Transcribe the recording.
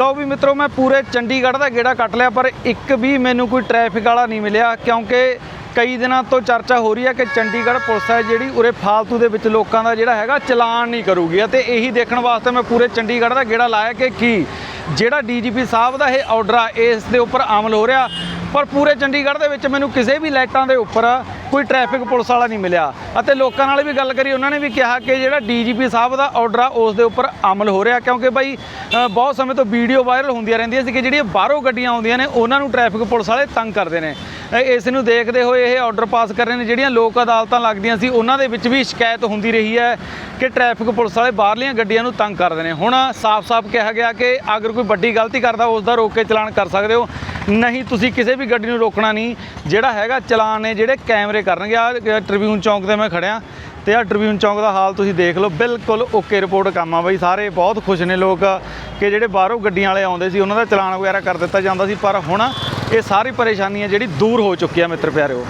ਲਓ ਵੀ ਮਿੱਤਰੋ, ਮੈਂ ਪੂਰੇ ਚੰਡੀਗੜ੍ਹ ਦਾ ਗੇੜਾ ਕੱਟ ਲਿਆ, ਪਰ ਇੱਕ ਵੀ ਮੈਨੂੰ ਕੋਈ ਟ੍ਰੈਫਿਕ ਵਾਲਾ ਨਹੀਂ ਮਿਲਿਆ, ਕਿਉਂਕਿ ਕਈ ਦਿਨਾਂ ਤੋਂ ਚਰਚਾ ਹੋ ਰਹੀ ਹੈ ਕਿ ਚੰਡੀਗੜ੍ਹ ਪੁਲਿਸ ਹੈ ਜਿਹੜੀ ਉਰੇ ਫਾਲਤੂ ਦੇ ਵਿੱਚ ਲੋਕਾਂ ਦਾ ਜਿਹੜਾ ਹੈਗਾ ਚਲਾਨ ਨਹੀਂ ਕਰੂਗੀ। ਅਤੇ ਇਹੀ ਦੇਖਣ ਵਾਸਤੇ ਮੈਂ ਪੂਰੇ ਚੰਡੀਗੜ੍ਹ ਦਾ ਗੇੜਾ ਲਾਇਆ ਕਿ ਕੀ ਜਿਹੜਾ ਡੀਜੀਪੀ ਸਾਹਿਬ ਦਾ ਇਹ ਆਰਡਰ ਆ, ਇਸ ਦੇ ਉੱਪਰ ਅਮਲ ਹੋ ਰਿਹਾ। ਪਰ ਪੂਰੇ ਚੰਡੀਗੜ੍ਹ ਦੇ ਵਿੱਚ ਮੈਨੂੰ ਕਿਸੇ ਵੀ ਲਾਈਟਾਂ ਦੇ ਉੱਪਰ ਕੋਈ ਟ੍ਰੈਫਿਕ ਪੁਲਿਸ ਵਾਲਾ ਨਹੀਂ ਮਿਲਿਆ। ਅਤੇ ਲੋਕਾਂ ਨਾਲ ਵੀ ਗੱਲ ਕਰੀ, ਉਹਨਾਂ ਨੇ ਵੀ ਕਿਹਾ ਕਿ ਜਿਹੜਾ ਡੀਜੀਪੀ ਸਾਹਿਬ ਦਾ ਆਰਡਰ ਆ, ਉਸ ਦੇ ਉੱਪਰ ਅਮਲ ਹੋ ਰਿਹਾ। ਕਿਉਂਕਿ ਬਾਈ ਬਹੁਤ ਸਮੇਂ ਤੋਂ ਵੀਡੀਓ ਵਾਇਰਲ ਹੁੰਦੀਆਂ ਰਹਿੰਦੀਆਂ ਸੀ ਕਿ ਜਿਹੜੀਆਂ ਬਾਹਰੋਂ ਗੱਡੀਆਂ ਆਉਂਦੀਆਂ ਨੇ, ਉਹਨਾਂ ਨੂੰ ਟ੍ਰੈਫਿਕ ਪੁਲਿਸ ਵਾਲੇ ਤੰਗ ਕਰਦੇ ਨੇ। ਇਸ ਨੂੰ ਦੇਖਦੇ ਹੋਏ ਇਹ ਆਰਡਰ ਪਾਸ ਕਰ ਰਹੇ ਨੇ, ਜਿਹੜੀਆਂ ਲੋਕ ਅਦਾਲਤਾਂ ਲੱਗਦੀਆਂ ਸੀ, ਉਹਨਾਂ ਦੇ ਵਿੱਚ ਵੀ ਸ਼ਿਕਾਇਤ ਹੁੰਦੀ ਰਹੀ ਹੈ ਕਿ ਟ੍ਰੈਫਿਕ ਪੁਲਿਸ ਵਾਲੇ ਬਾਹਰਲੀਆਂ ਗੱਡੀਆਂ ਨੂੰ ਤੰਗ ਕਰਦੇ ਨੇ। ਹੁਣ ਸਾਫ਼-ਸਾਫ਼ ਕਿਹਾ ਗਿਆ ਕਿ ਅਗਰ ਕੋਈ ਵੱਡੀ ਗਲਤੀ ਕਰਦਾ, ਉਸ ਦਾ ਰੋਕ ਕੇ ਚਲਾਨ ਕਰ ਸਕਦੇ ਹੋ। ਨਹੀਂ, ਤੁਸੀਂ ਕਿਸੇ ਵੀ ਗੱਡੀ ਨੂੰ ਰੋਕਣਾ ਨਹੀਂ। ਜਿਹੜਾ ਹੈਗਾ ਚਲਾਨ ਨੇ, ਜਿਹੜੇ ਕੈਮਰੇ ਕਰਨਗੇ ਆ ਟ੍ਰਿਬਿਊਨ ਚੌਂਕ ਤੇ ਮੈਂ ਖੜਿਆ, ਤੇ ਆ ਟ੍ਰਿਬਿਊਨ ਚੌਂਕ ਦਾ ਹਾਲ ਤੁਸੀਂ ਦੇਖ ਲਓ। ਬਿਲਕੁਲ ਓਕੇ ਰਿਪੋਰਟ ਕੰਮ ਆ ਬਈ। ਸਾਰੇ ਬਹੁਤ ਖੁਸ਼ ਨੇ ਲੋਕ, ਕਿ ਜਿਹੜੇ ਬਾਹਰੋਂ ਗੱਡੀਆਂ ਵਾਲੇ ਆਉਂਦੇ ਸੀ, ਉਹਨਾਂ ਦਾ ਚਲਾਨ ਵਗੈਰਾ ਕਰ ਦਿੱਤਾ ਜਾਂਦਾ ਸੀ। ਪਰ ਹੁਣ ਇਹ ਸਾਰੀ ਪਰੇਸ਼ਾਨੀ ਹੈ ਜਿਹੜੀ ਦੂਰ ਹੋ ਚੁੱਕੀ ਆ, ਮਿੱਤਰ ਪਿਆਰਿਓ।